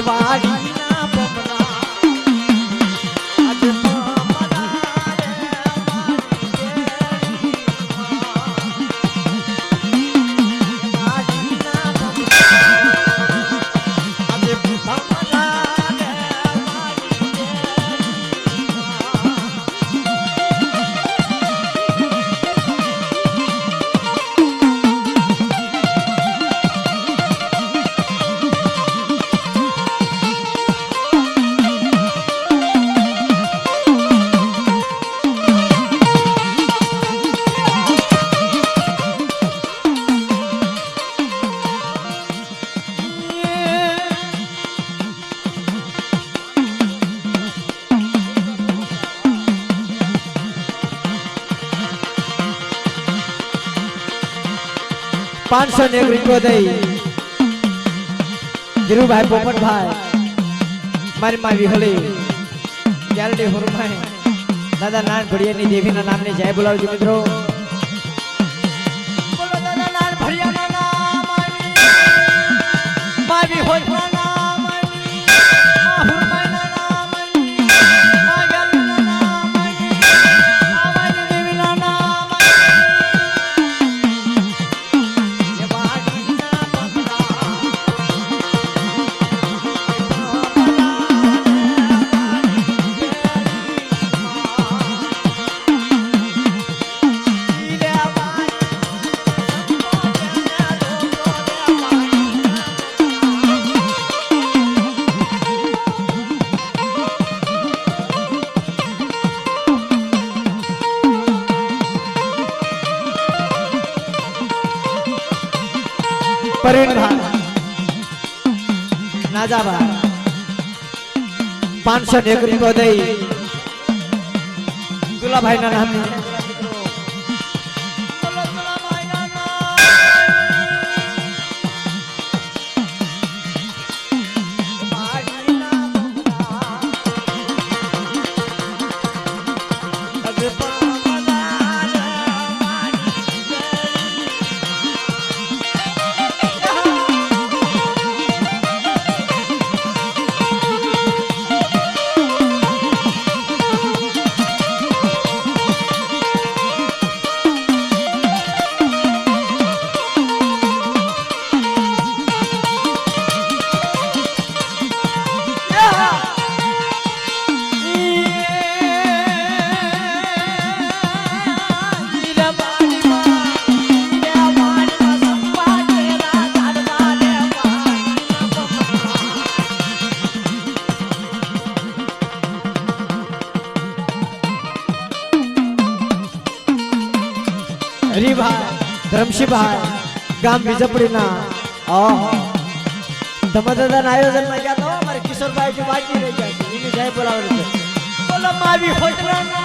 વાડી પાંચસો ને એક રૂપિયો દઈ. ધીરુભાઈ પોપટભાઈ, મારી માં વિહળી. ક્યારડી હુરમાઈ દાદા નાન ભડિયાની દેવીના નામને જય બોલાવજો મિત્રો. નાજાભાઈ પાંચસો ને એક રૂપિયો દઈ. દુલાભાઈ ના નામે. હરિભાઈ ધરમશીભાઈ ગામ વિજપડીના ઓહો તમે દાદાના આયોજનમાં ગયા તો અમારે કિશોરભાઈ જે બાકી રહી ગયા છે એની જય બોલાવે છે બોલો માવી હોટલાના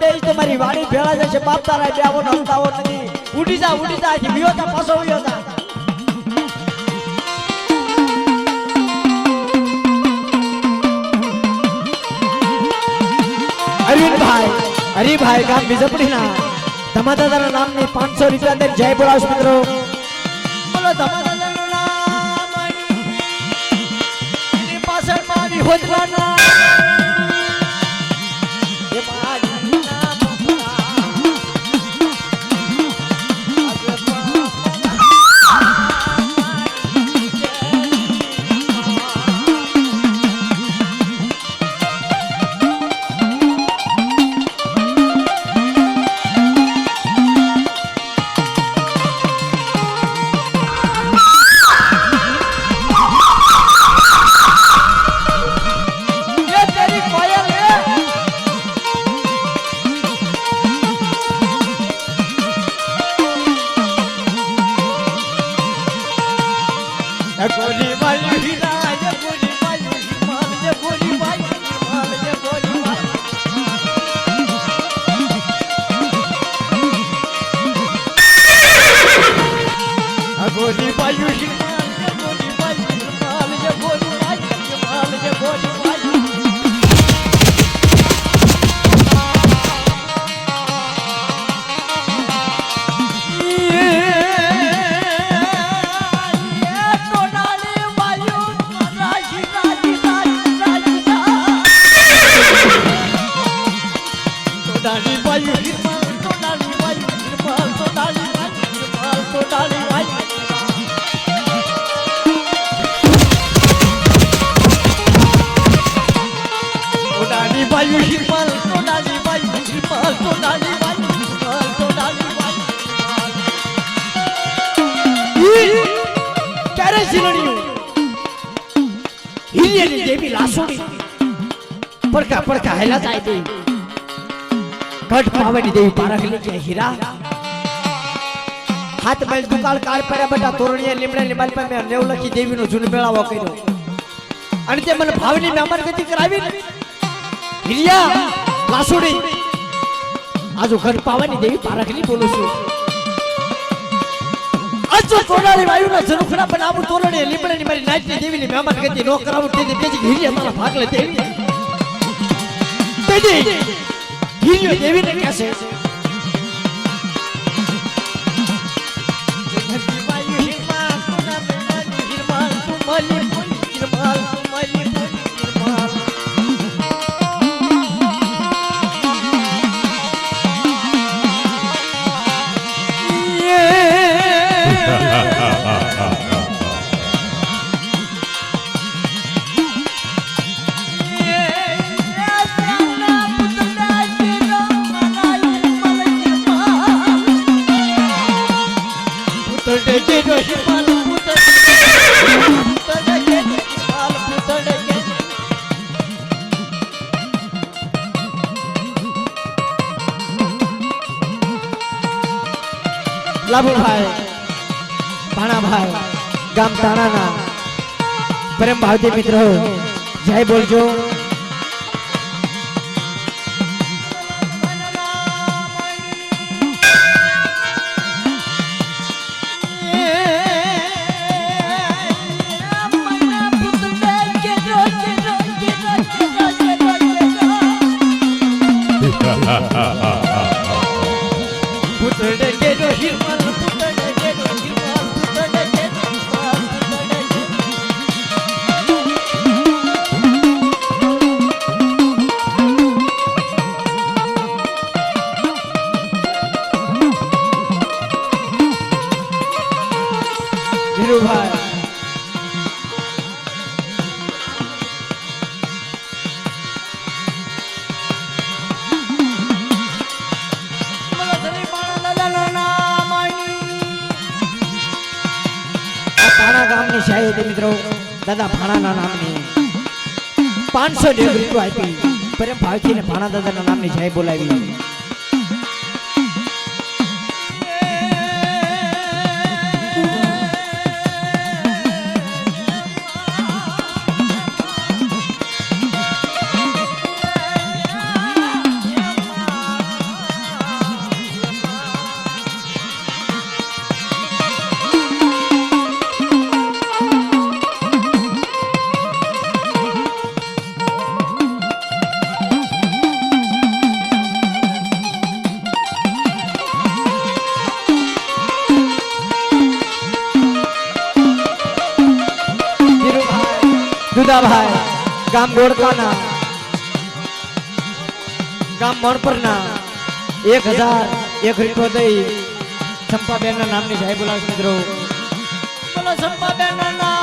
તું ભમરો બેસ તો મારી વાડી ભેળા જશે બાપ તારા બે આવો નમતાવો નથી ઉડી જા ઉડી જા, અહીંથી વિયો જા, પાછો વિયો જા. અરવિંદભાઈ હરિભાઈ, ગામ બીજપડીના ધમાદાદાના નામની પાંચસો રૂપિયા જય બોલાવશ મિત્રો. બોલો ધમાદાદાનું નામ પાછળ મારી હોજવાના ક્યારે શીલણીયું હિરિયની દેવી હીરા હાથ મેલ દુકાળ કાળ પર બધા તોરણીએ લીમડા લીમાલ પર મેં નેવલખી દેવીનો જૂન મેળાવો કર્યો. અને તે મને ભાવની મહેમાન ગતિ કરાવી હિરિયા લાસોડી આજુ ઘર પાવાની દેવી પારખલી બોલું છું. અજો તોરણી વાયુના જનુખડા પણ આબુ તોરણી લીમડાની મારી નાચની દેવીની મહેમાન ગતિ નો કરાવું. તેથી હિરિયા મારા ભાગલે દેવી. તેથી હિરિયો દેવીને કહેશે લાભુભાઈ ભાણાભાઈ ગામ તાણાના. પ્રેમ ભાવતી મિત્રો જય બોલજો. ધીરુભાઈ ગામની શાહી હતી મિત્રો. દાદા ભાણાના નામની. પાંચસો ડિગ્રી આપી. પ્રેમ ભાવથી ને ભાણા દાદાના નામની શાહી બોલાવી. દુદાભાઈ ગામ ગોડકાના, ગામ મણપરના, એક હજાર એક રીટો દઈ ચંપાબેનના નામની સાહેબ બોલાવે મિત્રો. બોલો ચંપાબેનના નામ.